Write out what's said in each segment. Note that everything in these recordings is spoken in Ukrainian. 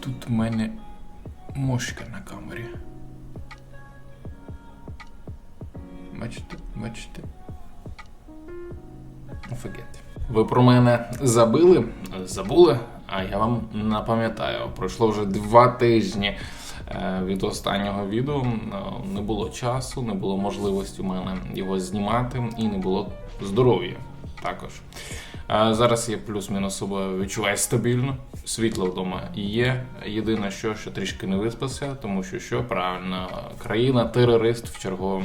Тут в мене мошка на камері. Бачите, бачите. Офігеть. Ви про мене забили? Забули? А я вам напам'ятаю, пройшло вже два тижні е, від останнього відео. Е, Не було часу, не було можливості у мене його знімати і не було здоров'я також. Е, Зараз я плюс-мінус себе відчуваю стабільно. Світло вдома є. Єдине, що, що трішки не виспався, тому що що правильно, країна терорист в черговому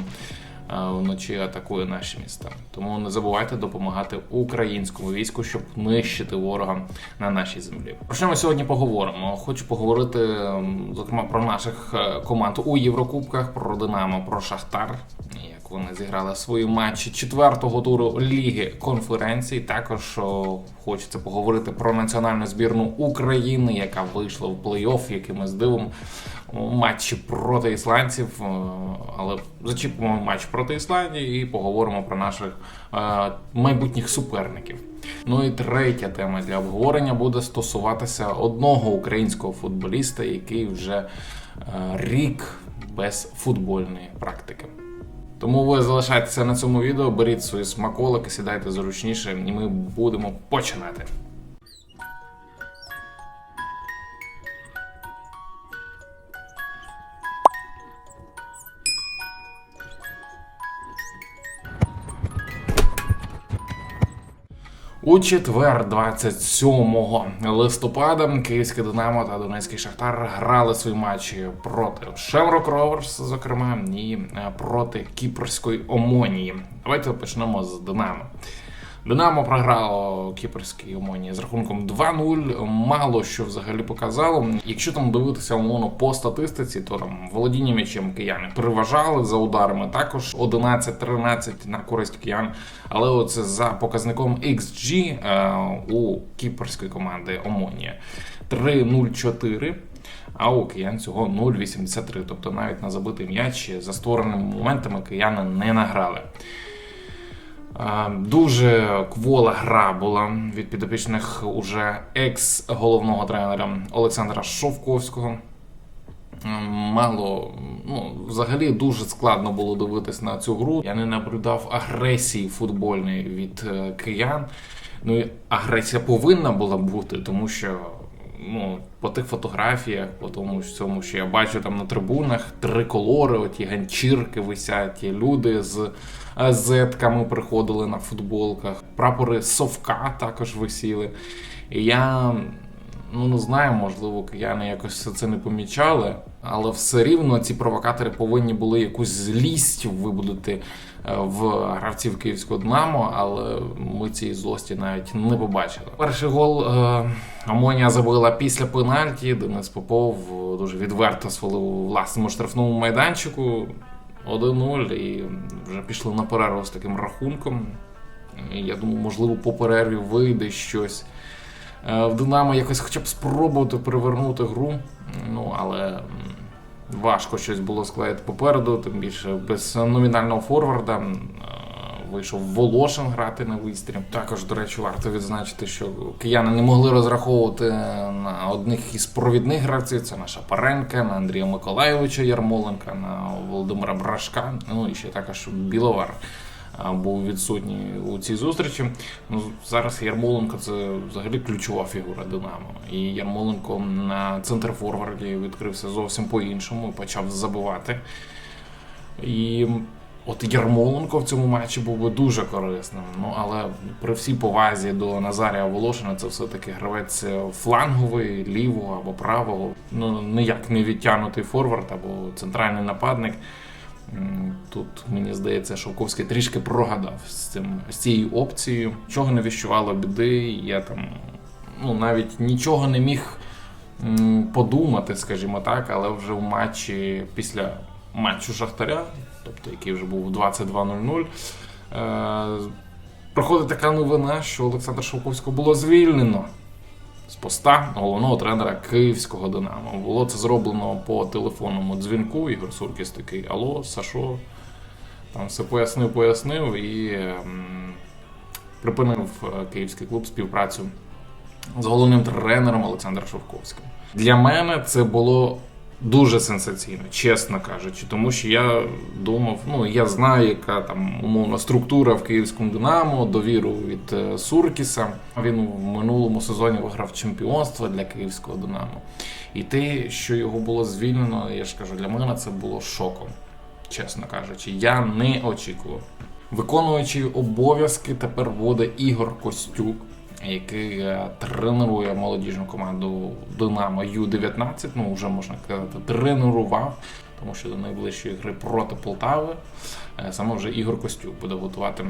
е, вночі атакує наші міста. Тому не забувайте допомагати українському війську, щоб нищити ворога на нашій землі. Про що ми сьогодні поговоримо? Хочу поговорити ем, зокрема про наших е, команд у Єврокубках, про Динамо, про Шахтар. Як вони зіграли свої матчі четвертого туру Ліги конференцій. Також хочеться поговорити про національну збірну України, яка вийшла в плей-офф якимось дивом матчі проти ісландців. Але зачіпимо матч проти Ісландії і поговоримо про наших е, майбутніх суперників. Ну і третя тема для обговорення буде стосуватися одного українського футболіста, який вже е, рік без футбольної практики. Тому ви залишайтеся на цьому відео, беріть свої смаколики, сідайте зручніше, і ми будемо починати. У четвер, 27 листопада, Київське Динамо та Донецький Шахтар грали свої матчі проти Шеврок Роверс, зокрема, і е, проти Кіпрської Омонії. Давайте почнемо з Динамо. Динамо програло кіпрській Омонії з рахунком 2-0. Мало що взагалі показало. Якщо там дивитися умовно по статистиці, то там володіння м'ячем кияни переважали за ударами також 11-13 на користь киян. Але оце за показником XG е, у кіпрської команди Омонія 3-0-4. А у киян цього 0,83. Тобто навіть на забитий м'яч за створеними моментами кияни не награли. Дуже квола гра була від підопічних уже екс-головного тренера Олександра Шовковського. Е, Мало, ну, взагалі дуже складно було дивитись на цю гру. Я не наблюдав агресії футбольної від е, киян. Ну і агресія повинна була бути, тому що ну, по тих фотографіях, по тому всьому, що я бачу там на трибунах, триколори, оті ганчірки висять, і люди з е, зетками приходили на футболках, прапори совка також висіли. І я ну не знаю, можливо, кияни якось це не помічали, але все рівно ці провокатори повинні були якусь злість вибудити в гравців київського Динамо, але ми цієї злості навіть не побачили. Перший гол е, Амонія забила після пенальті. Денис Попов дуже відверто свалив у власному штрафному майданчику 1-0 і вже пішли на перерву з таким рахунком. Я думаю, можливо, по перерві вийде щось. Е, В Динамо якось хоча б спробувати перевернути гру. Ну, але важко щось було склеїти попереду, тим більше без номінального форварда. е, Вийшов Волошин грати на вистрім. Також, до речі, варто відзначити, що кияни не могли розраховувати на одних із провідних гравців. Це наша Паренка, на Андрія Миколайовича Ярмоленка, на Володимира Брашка. Ну і ще також Біловар був відсутній у цій зустрічі. Ну, зараз Ярмоленко це взагалі ключова фігура Динамо. І Ярмоленко на центр форварді відкрився зовсім по-іншому, почав забивати. І от Ярмоленко в цьому матчі був би дуже корисним. Ну але при всій повазі до Назарія Волошина, це все-таки гравець фланговий, лівого або правого. Ну ніяк не відтягнутий форвард або центральний нападник. Тут мені здається, Шовковський трішки прогадав з цим з цією опцією. Чого не віщувало біди. Я там ну навіть нічого не міг подумати, скажімо так, але вже в матчі після матчу Шахтаря, тобто який вже був 22.00, е, проходить така новина, що Олександра Шовковського було звільнено з поста головного тренера київського Динамо. Було це зроблено по телефонному дзвінку. Ігор Суркіс такий: Алло, Сашо. Там все пояснив, пояснив і ем, припинив е, київський клуб співпрацю з головним тренером Олександром Шовковським. Для мене це було дуже сенсаційно, чесно кажучи, тому що я думав, ну я знаю, яка там умовна структура в київському Динамо, довіру від е, Суркіса. Він в минулому сезоні виграв чемпіонство для київського Динамо. І те, що його було звільнено, я ж кажу, для мене це було шоком, чесно кажучи. Я не очікував. Виконуючий обов'язки тепер буде Ігор Костюк, який е, тренує молодіжну команду Динамо Ю-19. Ну вже можна казати, тренував, тому що до найближчої гри проти Полтави е, саме вже Ігор Костюк буде готувати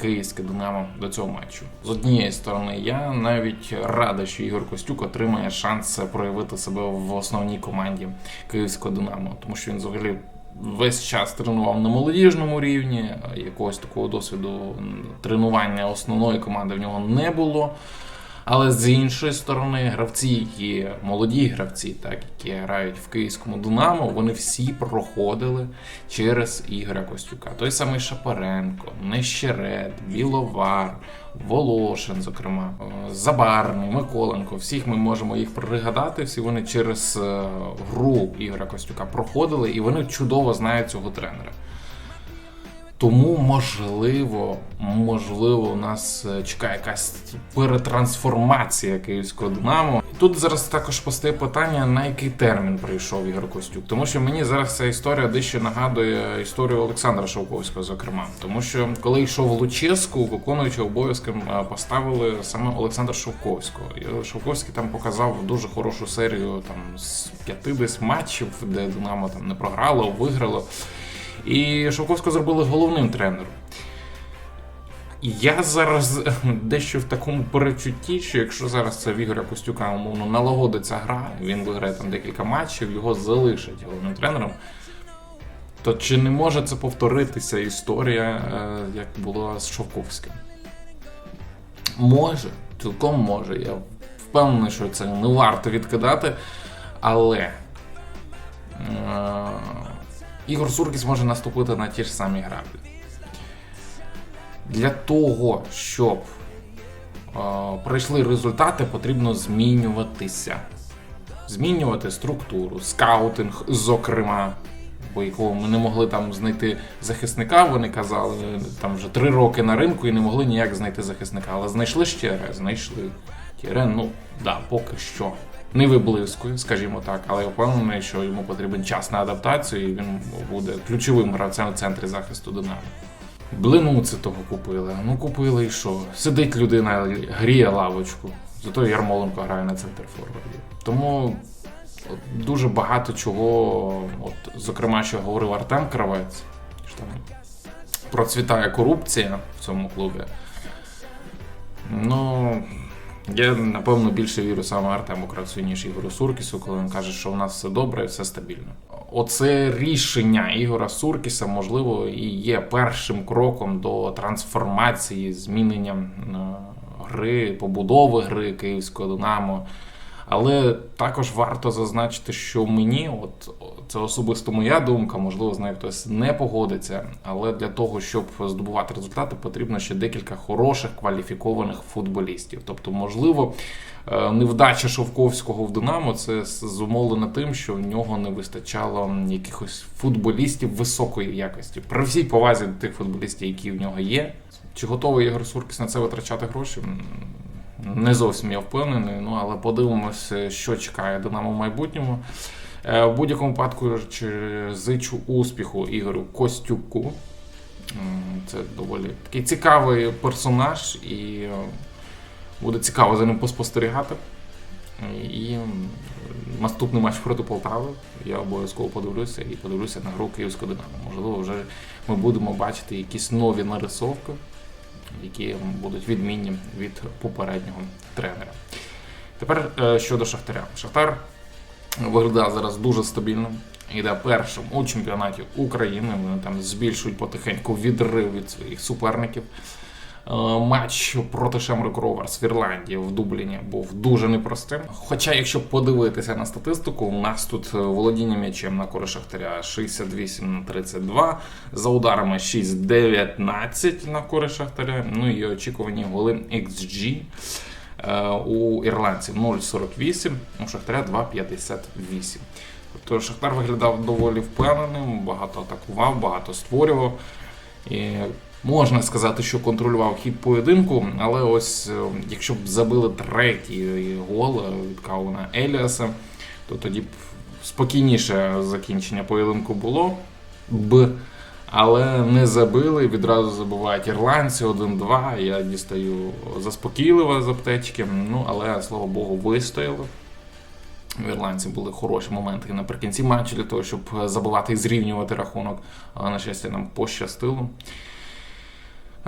київське Динамо до цього матчу. З однієї сторони, я навіть радий, що Ігор Костюк отримає шанс проявити себе в основній команді київського Динамо, тому що він взагалі весь час тренував на молодіжному рівні, якогось такого досвіду тренування основної команди в нього не було. Але з іншої сторони, гравці, які молоді гравці, так які грають в київському Динамо, вони всі проходили через Ігоря Костюка. Той самий Шапаренко, Нещерет, Біловар, Волошин, зокрема, е, Забарний, Миколенко. Всіх ми можемо їх пригадати. Всі вони через е, гру Ігоря Костюка проходили, і вони чудово знають цього тренера. Тому можливо, можливо, у нас е, чекає якась перетрансформація київського Динамо. Тут зараз також постає питання, на який термін прийшов Ігор Костюк. Тому що мені зараз ця історія дещо нагадує історію Олександра Шовковського, зокрема. Тому що коли йшов Луческу, виконуючи обов'язки е, поставили саме Олександра Шовковського. І Шовковський там показав дуже хорошу серію там з п'яти десь матчів, де Динамо там не програло, виграло. І Шовковського зробили головним тренером. Я зараз дещо в такому перечутті, що якщо зараз це в Ігоря Костюка умовно налагодиться гра, він виграє там декілька матчів, його залишать головним тренером. То чи не може це повторитися історія, е, як було з Шовковським? Може, цілком може. Я впевнений, що це не варто відкидати, але. Ігор Суркіс може наступити на ті ж самі граблі. Для того, щоб е, прийшли результати, потрібно змінюватися. Змінювати структуру, скаутинг, зокрема, бо якого ми не могли там знайти захисника, вони казали, там вже три роки на ринку і не могли ніяк знайти захисника. Але знайшли ще раз, знайшли. Тірен, ну да, поки що не виблискує, скажімо так, але я впевнений, що йому потрібен час на адаптацію, і він буде ключовим гравцем в центрі захисту Динамо. Блину це того купили. Ну купили і що? Сидить людина, гріє лавочку. Зато Ярмоленко грає на центр форварді. Тому от, дуже багато чого, от, зокрема, що говорив Артем Кравець, що там процвітає корупція в цьому клубі. Ну, я напевно більше вірю саме Артему Кравцю, ніж Ігору Суркісу, коли він каже, що у нас все добре і все стабільно. Оце рішення Ігора Суркіса, можливо, і є першим кроком до трансформації, змінення е, гри, побудови гри київського Динамо. Але також варто зазначити, що мені, от це особисто моя думка, можливо, з нею хтось не погодиться. Але для того, щоб здобувати результати, потрібно ще декілька хороших кваліфікованих футболістів. Тобто, можливо, е, невдача Шовковського в Динамо це зумовлено тим, що в нього не вистачало якихось футболістів високої якості. При всій повазі до тих футболістів, які в нього є. Чи готовий Ігор Суркіс на це витрачати гроші? Не зовсім я впевнений, ну але подивимося, що чекає Динамо в майбутньому. Е, В будь-якому випадку зичу успіху Ігорю Костюку. Це доволі такий цікавий персонаж, і е, буде цікаво за ним поспостерігати. І наступний матч проти Полтави я обов'язково подивлюся і подивлюся на гру Київського Динамо. Можливо, вже ми будемо бачити якісь нові нарисовки, які будуть відмінні від попереднього тренера. Тепер е, щодо Шахтаря. Шахтар виглядає зараз дуже стабільно. Йде першим у чемпіонаті України. Вони там збільшують потихеньку відрив від своїх суперників. Е, Матч проти Шемрок Роверс в Ірландії в Дубліні був дуже непростим. Хоча, якщо подивитися на статистику, у нас тут е, володіння м'ячем на користь Шахтаря 68 на 32, за ударами 6-19 на користь Шахтаря. Ну і очікувані голи XG е, у ірландців 0,48, у Шахтаря 2,58. Тобто Шахтар виглядав доволі впевненим, багато атакував, багато створював. І можна сказати, що контролював хід поєдинку, але ось е, якщо б забили третій гол е, від Кауна Еліаса, то тоді б спокійніше закінчення поєдинку було б. Але не забили, відразу забувають ірландці 1-2. Я дістаю заспокійливо з аптечки. Ну, але слава Богу, вистояли. В ірландці були хороші моменти наприкінці матчу для того, щоб забивати і зрівнювати рахунок. Але, на щастя, нам пощастило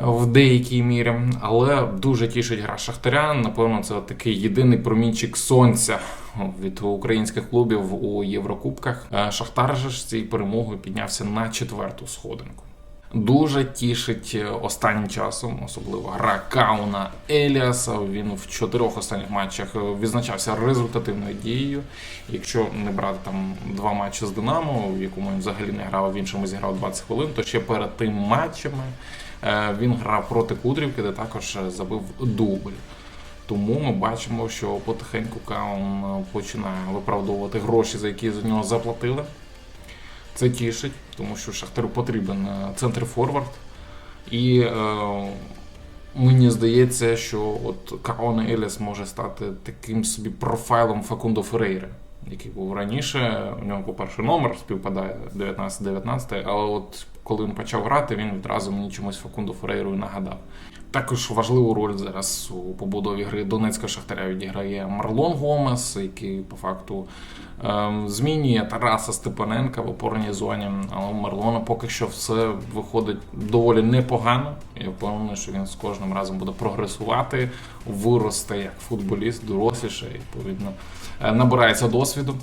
в деякій мірі. Але дуже тішить гра Шахтаря. Напевно, це такий єдиний промінчик сонця від українських клубів у Єврокубках. Е, Шахтар же ж цією перемогою піднявся на четверту сходинку. Дуже тішить е, останнім часом, особливо гра Кауна Еліаса. Він в чотирьох останніх матчах е, відзначався результативною дією. Якщо не брати там два матчі з Динамо, в якому він взагалі не грав, в іншому зіграв 20 хвилин, то ще перед тим матчами він грав проти Кудрівки, де також е, забив дубль. Тому ми бачимо, що потихеньку Каун е, починає виправдовувати гроші, за які за нього заплатили. Це тішить, тому що Шахтарю потрібен е, центр форвард. І е, мені здається, що от Каон Еліс може стати таким собі профайлом Факундо Ферейри, який був раніше. У нього, по-перше, номер співпадає 19-19, але от коли він почав грати, він відразу мені чомусь Факунду Ферейрою нагадав. Також важливу роль зараз у побудові гри Донецька Шахтаря відіграє Марлон Гомес, який по факту ем, змінює Тараса Степаненка в опорній зоні. Але Марлона поки що все виходить доволі непогано. Я впевнений, що він з кожним разом буде прогресувати, виросте як футболіст, доросліше, і відповідно е, набирається досвіду.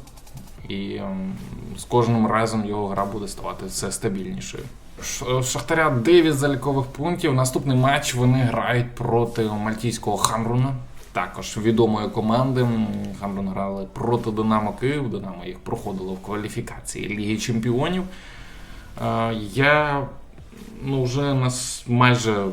І ем, з кожним разом його гра буде ставати все стабільнішою. Ш- Шахтаря 9 залікових пунктів. Наступний матч вони грають проти мальтійського Хамруна. Також відомої команди. Хамрун грали проти Динамо Київ. Динамо їх проходило в кваліфікації Ліги Чемпіонів. Е, Я ну, вже нас майже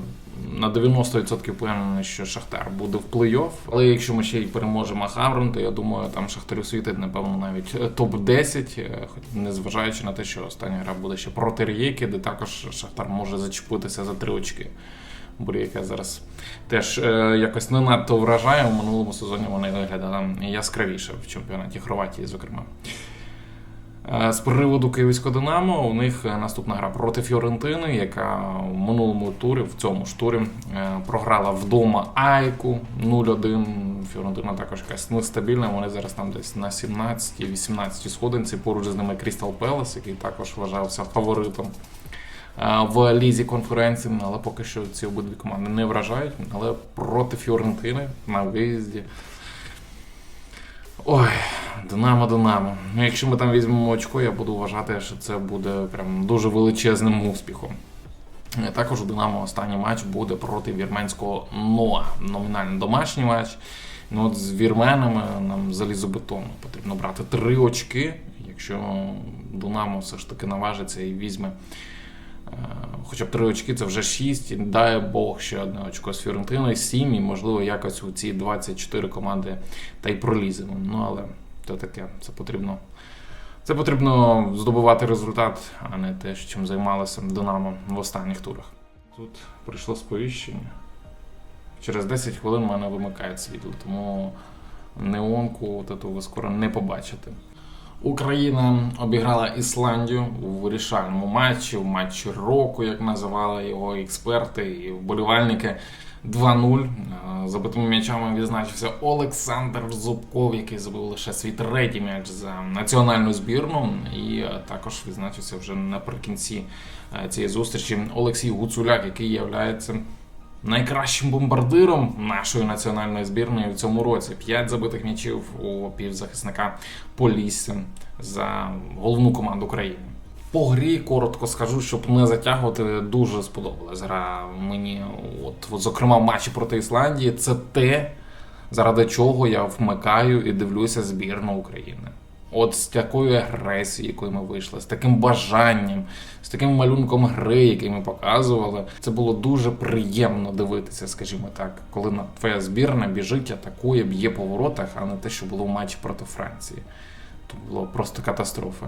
на 90% впевнений, що Шахтар буде в плей-офф. Але якщо ми ще й переможемо Хамрун, то я думаю, там Шахтарю світить, напевно, навіть е, топ-10, е, хоч незважаючи на те, що остання гра буде ще проти Рієки, де також Шахтар може зачепитися за три очки. Бо зараз теж е, якось не надто вражає. У минулому сезоні вони виглядали яскравіше в чемпіонаті Хорватії, зокрема. Е, З приводу Київського Динамо у них е, наступна гра проти Фіорентини, яка в минулому турі, в цьому ж турі, е, програла вдома Айку 0-1. Фіорентина також якась нестабільна. Вони зараз там десь на 17-18 сходинці. Поруч з ними Крістал Пелес, який також вважався фаворитом в лізі конференції. Але поки що ці обидві команди не вражають. Але проти Фіорентини на виїзді. Ой, Динамо, Динамо. Ну, якщо ми там візьмемо очко, я буду вважати, що це буде прям дуже величезним успіхом. Е, Також у Динамо останній матч буде проти вірменського НОА. Номінально домашній матч. Ну от з вірменами нам залізобетонно потрібно брати три очки. Якщо Динамо все ж таки наважиться і візьме хоча б три очки, це вже шість. І дай Бог ще одне очко з Фіорентиною, сім, і можливо якось у ці 24 команди та й проліземо. Ну але то таке, це потрібно. Це потрібно здобувати результат, а не те, чим займалося Динамо в останніх турах. Тут прийшло сповіщення. Через 10 хвилин мене вимикають світло, тому неонку от ету ви скоро не побачите. Україна обіграла Ісландію у вирішальному матчі, в матчі року, як називали його експерти і вболівальники. 2-0. Е, Забитими м'ячами відзначився Олександр Зубков, який забив лише свій третій м'яч за національну збірну. І е, також відзначився вже наприкінці е, цієї зустрічі Олексій Гуцуляк, який є найкращим бомбардиром нашої національної збірної в цьому році. П'ять забитих м'ячів у півзахисника Полісся за головну команду країни. По грі коротко скажу, щоб не затягувати, дуже сподобалась гра мені. От, от зокрема, в матчі проти Ісландії. Це те, заради чого я вмикаю і дивлюся збірну України. От з такою агресією, якою ми вийшли, з таким бажанням, з таким малюнком гри, який ми показували, це було дуже приємно дивитися, скажімо так, коли на твоя збірна біжить, атакує, б'є по воротах, а не те, що було в матчі проти Франції. То було просто катастрофа.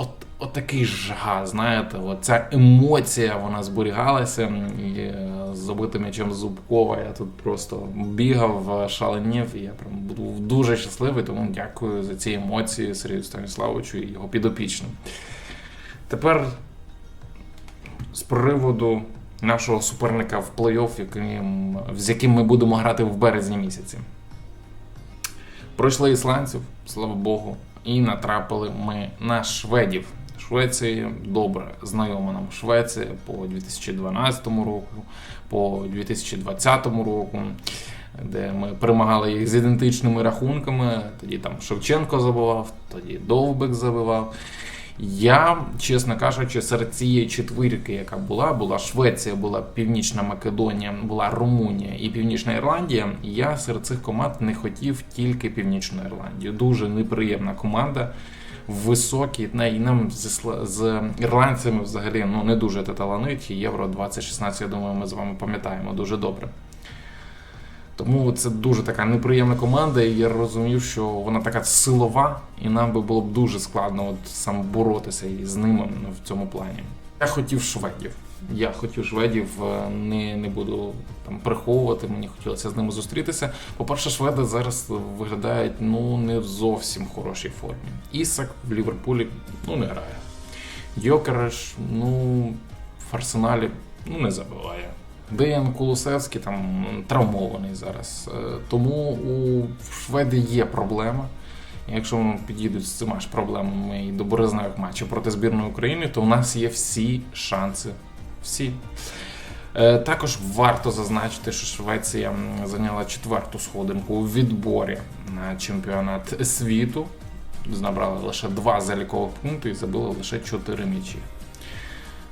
От, от такий жага, знаєте, ця емоція вона зберігалася. І е, з забитим м'ячем Зубкова я тут просто бігав, шаленів, і я прям був дуже щасливий, тому дякую за ці емоції Сергію Станіславовичу і його підопічним. Тепер з приводу нашого суперника в плей-офф, з яким ми будемо грати в березні місяці. Пройшли ісландців, слава Богу, і натрапили ми на шведів. Швеція добре знайома нам Швеція по 2012 року, по 2020 року, де ми перемагали їх з ідентичними рахунками. Тоді там Шевченко забивав, тоді Довбик забивав. Я, чесно кажучи, серед цієї четвірки, яка була, була Швеція, була Північна Македонія, була Румунія і Північна Ірландія. Я серед цих команд не хотів тільки Північну Ірландію. Дуже неприємна команда. Високі, і нам з, з ірландцями взагалі ну не дуже талановиті. Євро 2016, я думаю, ми з вами пам'ятаємо дуже добре. Тому це дуже така неприємна команда, і я розумів, що вона така силова, і нам би було б дуже складно от сам боротися із ними в цьому плані. Я хотів шведів. Я хотів шведів, е, не, не буду там приховувати. Мені хотілося з ними зустрітися. По-перше, шведи зараз виглядають ну не в зовсім хорошій формі. Ісак в Ліверпулі ну не грає. Йокереш, ну в Арсеналі ну не забиває. Деян Кулусевський там травмований зараз. Е, Тому у Шведи є проблема. Якщо вони підійдуть з цими ж проблемами і до березневих матчів проти збірної України, то у нас є всі шанси. Всі. Е, Також варто зазначити, що Швеція зайняла четверту сходинку у відборі на чемпіонат світу. Набрали лише два залікових пункти і забили лише чотири м'ячі.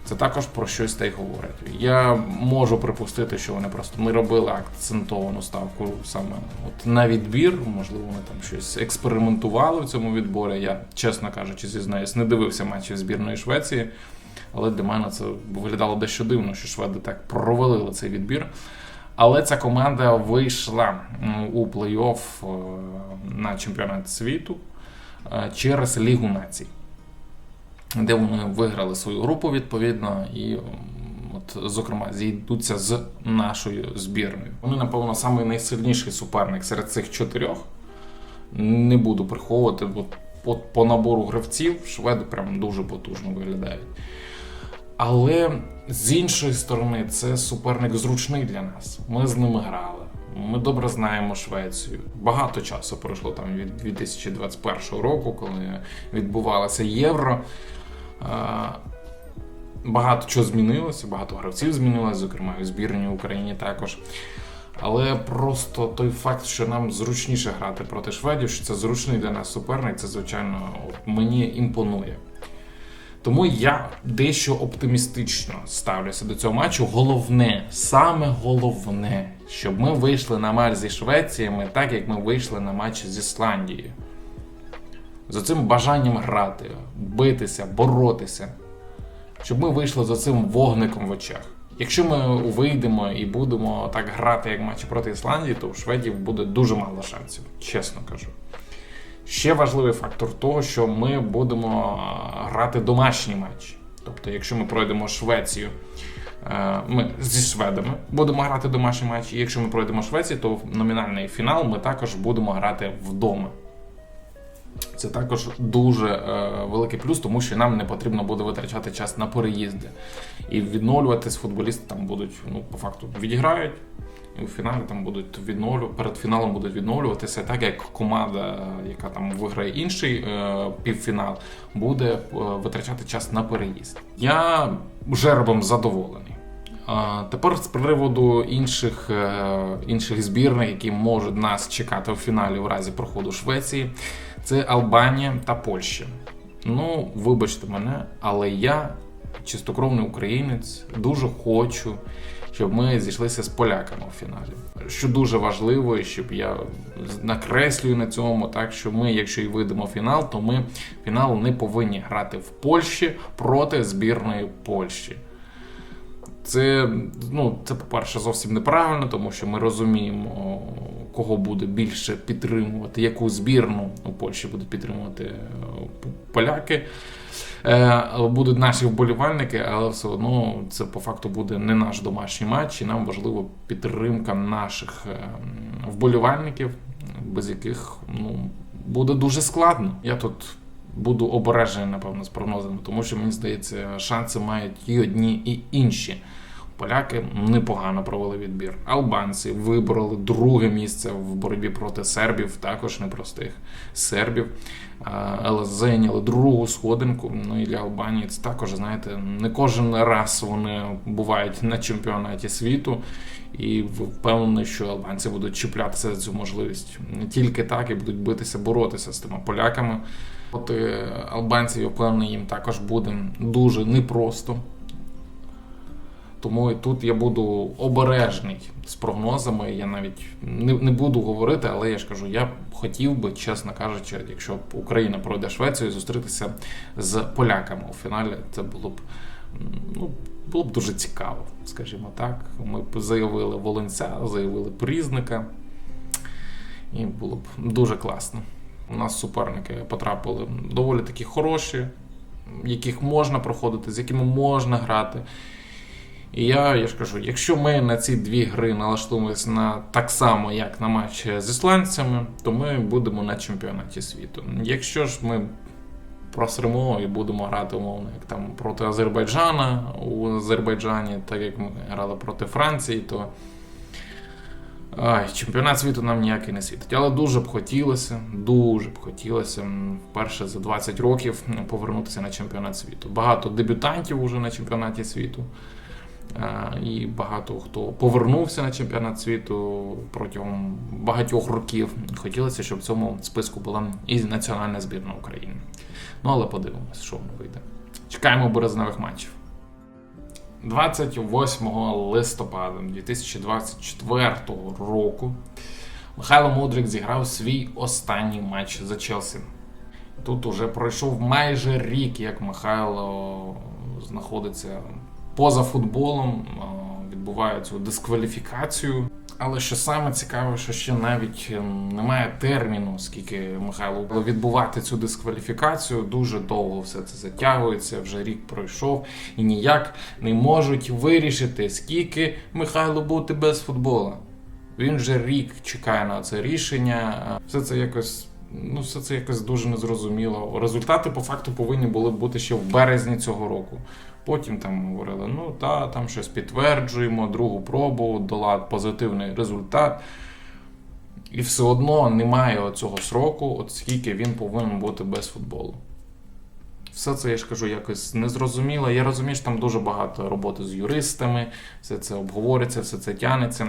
Це також про щось та й говорить. Я можу припустити, що вони просто не робили акцентовану ставку саме от на відбір. Можливо, вони там щось експериментували в цьому відборі. Я, чесно кажучи, зізнаюсь, не дивився матчів збірної Швеції, але для мене це виглядало дещо дивно, що шведи так провалили цей відбір. Але ця команда вийшла у плей-офф е, на чемпіонат світу е, через Лігу націй де вони виграли свою групу відповідно, і от, зокрема зійдуться з нашою збірною. Вони, напевно, самий найсильніший суперник серед цих чотирьох. Не буду приховувати, бо от по набору гравців шведи прям дуже потужно виглядають. Але з іншої сторони, це суперник зручний для нас. Ми з ними грали. Ми добре знаємо Швецію. Багато часу пройшло там від 2021 року, коли відбувалося євро. Багато чого змінилося, багато гравців змінилося, зокрема і в збірній Україні також. Але просто той факт, що нам зручніше грати проти шведів, що це зручний для нас суперник, це звичайно мені імпонує. Тому я дещо оптимістично ставлюся до цього матчу. Головне, саме головне, щоб ми вийшли на матч зі Швеціями, так як ми вийшли на матч з Ісландією. За цим бажанням грати, битися, боротися. Щоб ми вийшли за цим вогником в очах. Якщо ми вийдемо і будемо так грати, як матчі проти Ісландії, то у шведів буде дуже мало шансів, чесно кажу. Ще важливий фактор того, що ми будемо грати домашній матч. Тобто, якщо ми пройдемо Швецію, е, ми зі шведами будемо грати домашній матч, і якщо ми пройдемо Швецію, то в номінальний фінал ми також будемо грати вдома. Це також дуже е, великий плюс, тому що нам не потрібно буде витрачати час на переїзди. І відновлюватись футболісти там будуть, ну, по факту, відіграють, і у фіналі там будуть відновлю, перед фіналом будуть відновлюватися, так як команда, яка там виграє інший е, півфінал, буде е, витрачати час на переїзд. Я жеребом задоволений. Тепер з приводу інших, е, інших збірних, які можуть нас чекати у фіналі в разі проходу Швеції, це Албанія та Польща. Ну, вибачте мене, але я, чистокровний українець, дуже хочу, щоб ми зійшлися з поляками у фіналі. Що дуже важливо, і щоб я накреслюю на цьому, так що ми, якщо і вийдемо в фінал, то ми фінал не повинні грати в Польщі проти збірної Польщі. Це, ну, це, по-перше, зовсім неправильно, тому що ми розуміємо, кого буде більше підтримувати, яку збірну у Польщі будуть підтримувати е, поляки. Е, Будуть наші вболівальники, але все одно це по факту буде не наш домашній матч, і нам важлива підтримка наших е, вболівальників, без яких ну, буде дуже складно. Я тут буду обережений, напевно, з прогнозами, тому що мені здається, шанси мають і одні, і інші. Поляки непогано провели відбір. Албанці вибороли друге місце в боротьбі проти сербів, також непростих сербів. Але зайняли другу сходинку. Ну і для Албанії це також, знаєте, не кожен раз вони бувають на чемпіонаті світу. І впевнений, що албанці будуть чіплятися за цю можливість не тільки так і будуть битися, боротися з тими поляками. Проти албанців я впевнений, їм також буде дуже непросто. Тому і тут я буду обережний з прогнозами. Я навіть не не буду говорити, але я ж кажу, я хотів би, чесно кажучи, якщо б Україна пройде Швецію, зустрітися з поляками у фіналі. Це було б ну, було б дуже цікаво, скажімо так. Ми б заявили Волонця, заявили Прізника, і було б дуже класно. У нас суперники потрапили доволі такі хороші, яких можна проходити, з якими можна грати. І я я ж кажу, якщо ми на ці дві гри налаштуємося на так само, як на матч з ісландцями, то ми будемо на чемпіонаті світу. Якщо ж ми просремо і будемо грати, умовно, як там проти Азербайджана у Азербайджані, так як ми грали проти Франції, то Ай, чемпіонат світу нам ніякий не світить. Але дуже б хотілося, дуже б хотілося вперше за 20 років повернутися на чемпіонат світу. Багато дебютантів уже на чемпіонаті світу. І багато хто повернувся на чемпіонат світу протягом багатьох років. Хотілося, щоб в цьому списку була і національна збірна України. Ну але подивимось, що воно вийде. Чекаємо березневих матчів. 28 листопада 2024 року Михайло Мудрик зіграв свій останній матч за Челсі. Тут уже пройшов майже рік, як Михайло знаходиться поза футболом, відбуває цю дискваліфікацію. Але що саме цікаве, що ще навіть ем, немає терміну, скільки Михайло було відбувати цю дискваліфікацію. Дуже довго все це затягується. Вже рік пройшов і ніяк не можуть вирішити, скільки Михайло бути без футбола. Він вже рік чекає на це рішення. Все це якось. Ну, все це якось дуже незрозуміло. Результати по факту повинні були бути ще в березні цього року. Потім там говорили, ну та, там щось підтверджуємо, другу пробу, дала позитивний результат. І все одно немає цього сроку, от скільки він повинен бути без футболу. Все це я ж кажу якось незрозуміло. Я розумію, що там дуже багато роботи з юристами, все це обговориться, все це тянеться.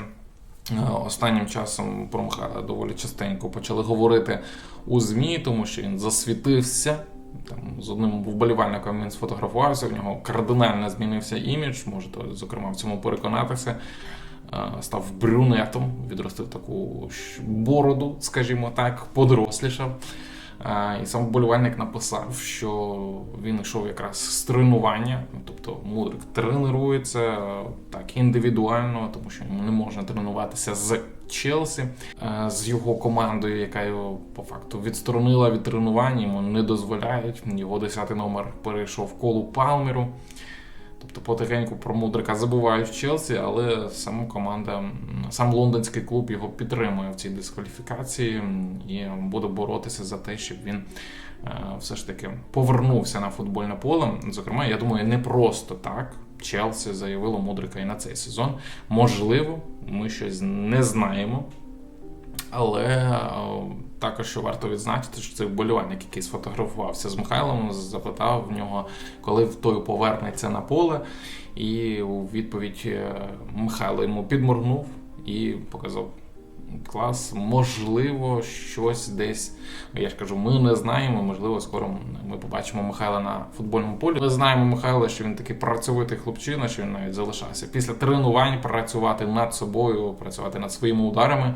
Е, останнім часом про Михайла доволі частенько почали говорити у ЗМІ, тому що він засвітився. Там з одним вболівальником він сфотографувався, в нього кардинально змінився імідж, можете, зокрема, в цьому переконатися. Е, став брюнетом, відростив таку бороду, скажімо так, подорослішав. І сам вболівальник написав, що він йшов якраз з тренування, тобто Мудрик тренується так індивідуально, тому що йому не можна тренуватися з Челсі, з його командою, яка його по факту відсторонила від тренувань, йому не дозволяють. Його 10 номер перейшов колу Палмеру. Тобто потихеньку про Мудрика забувають в Челсі, але сама команда, сам лондонський клуб його підтримує в цій дискваліфікації і буде боротися за те, щоб він е, все ж таки повернувся на футбольне поле. Зокрема, я думаю, не просто так. Челсі заявило Мудрика і на цей сезон. Можливо, ми щось не знаємо. Але е, також що варто відзначити, що цей вболівальник, який сфотографувався з Михайлом, запитав в нього, коли той повернеться на поле. І у відповідь е, Михайло йому підморгнув і показав клас, можливо, щось десь. Я ж кажу, ми не знаємо. Можливо, скоро ми побачимо Михайла на футбольному полі. Ми знаємо Михайла, що він такий працьовитий хлопчина, що він навіть залишався після тренувань працювати над собою, працювати над своїми ударами.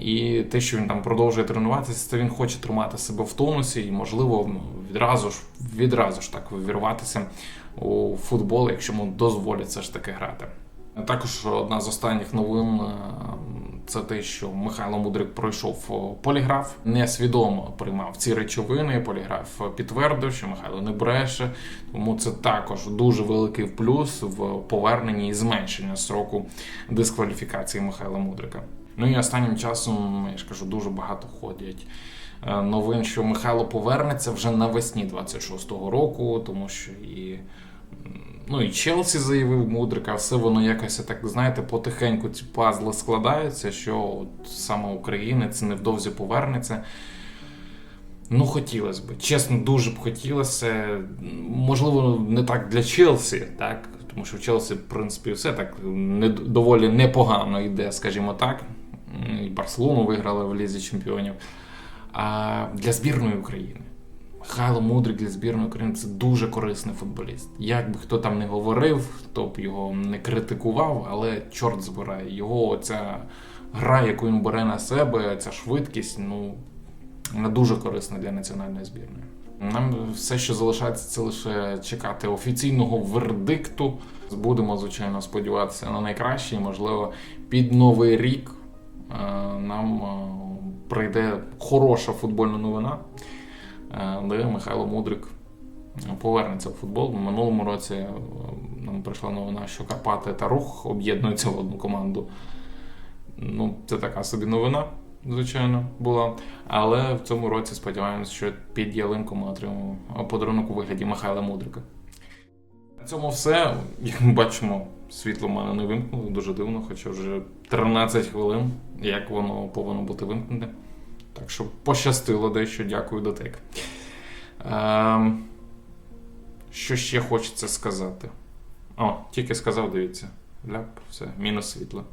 І те, що він там продовжує тренуватися, це він хоче тримати себе в тонусі і, можливо, ну, відразу ж відразу ж так вірватися у футбол, якщо йому дозволять все ж таки грати. Також одна з останніх новин е, це те, що Михайло Мудрик пройшов поліграф, несвідомо приймав ці речовини. Поліграф підтвердив, що Михайло не бреше, тому це також дуже великий плюс в поверненні і зменшення сроку дискваліфікації Михайла Мудрика. Ну і останнім часом, я ж кажу, дуже багато ходять е, новин, що Михайло повернеться вже навесні 26-го року, тому що і. Ну і Челсі заявив Мудрика, все воно якось так, знаєте, потихеньку ці пазли складаються, що от саме українець невдовзі повернеться. Ну, хотілося б. Чесно, дуже б хотілося. Можливо, не так для Челсі, так? Тому що в Челсі, в принципі, все так не, доволі непогано йде, скажімо так. І Барселону виграли в Лізі Чемпіонів. А для збірної України. Михайло Мудрик для збірної України це дуже корисний футболіст. Як би хто там не говорив, хто б його не критикував, але чорт збирає. Його оця гра, яку він бере на себе, ця швидкість, ну вона дуже корисна для національної збірної. Нам все, що залишається, це лише чекати офіційного вердикту. Будемо, звичайно, сподіватися на найкраще, і, можливо, під новий рік нам е, прийде хороша футбольна новина, е, де Михайло Мудрик повернеться в футбол. Минулому році е, нам прийшла новина, що Карпати та Рух об'єднуються в одну команду. Ну, це така собі новина, звичайно, була. Але в цьому році сподіваємося, що під ялинку ми отримаємо подарунок у вигляді Михайла Мудрика. На цьому все. Як ми бачимо, світло в мене не вимкнуло, дуже дивно, хоча вже 13 хвилин, як воно повинно бути вимкнуте. Так що пощастило дещо, дякую Дотек. Ем, що ще хочеться сказати? О, тільки сказав, дивіться. Ляп, все, мінус світло.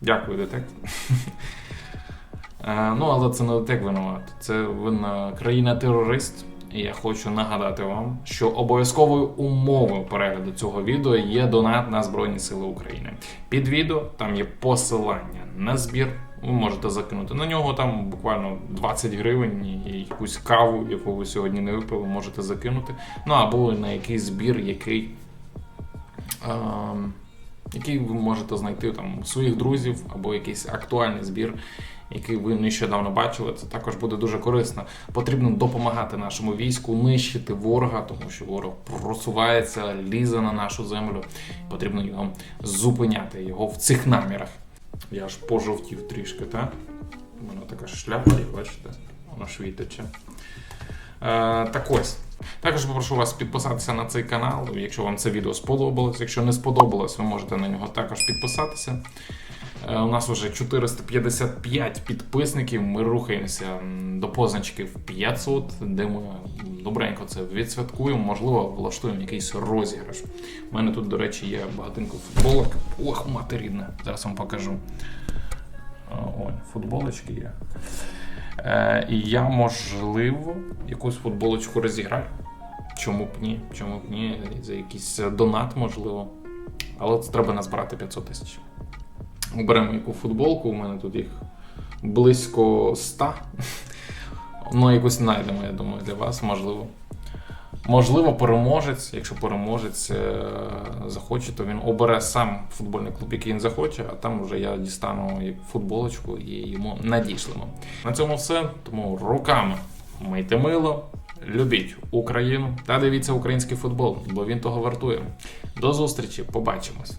Дякую, детек. Е, Ну, але це не детек винуват. Це винна країна-терорист. Я хочу нагадати вам, що обов'язковою умовою перегляду цього відео є донат на Збройні Сили України. Під відео там є посилання на збір. Ви можете закинути на нього там буквально 20 гривень і якусь каву, яку ви сьогодні не випили, можете закинути. Ну або на якийсь збір, який. Ем, який ви можете знайти там своїх друзів або якийсь актуальний збір, який ви нещодавно бачили. Це також буде дуже корисно. Потрібно допомагати нашому війську нищити ворога, тому що ворог просувається, лізе на нашу землю. Потрібно його зупиняти його в цих намірах. Я ж пожовтів трішки, так? У мене така шляпа, як бачите, вона швіточе. Е, так ось. Також попрошу вас підписатися на цей канал, якщо вам це відео сподобалось. Якщо не сподобалось, ви можете на нього також підписатися. Е, У нас вже 455 підписників. Ми рухаємося до позначки в 500, де ми добренько це відсвяткуємо. Можливо, влаштуємо якийсь розіграш. У мене тут, до речі, є багатенько футболок. Ох, мати. Зараз вам покажу. Е, Ой, футболочки є. Е, і я, можливо, якусь футболочку розіграю. Чому б ні? Чому б ні? За якийсь донат, можливо. Але це треба назбирати 500 тисяч. Оберемо яку футболку, у мене тут їх близько 100. Ну, якусь знайдемо, я думаю, для вас, можливо. Можливо, переможець, якщо переможець е, захоче, то він обере сам футбольний клуб, який він захоче, а там вже я дістану футболочку і йому надішлемо. На цьому все. Тому руками мийте мило, любіть Україну та дивіться український футбол, бо він того вартує. До зустрічі, побачимось.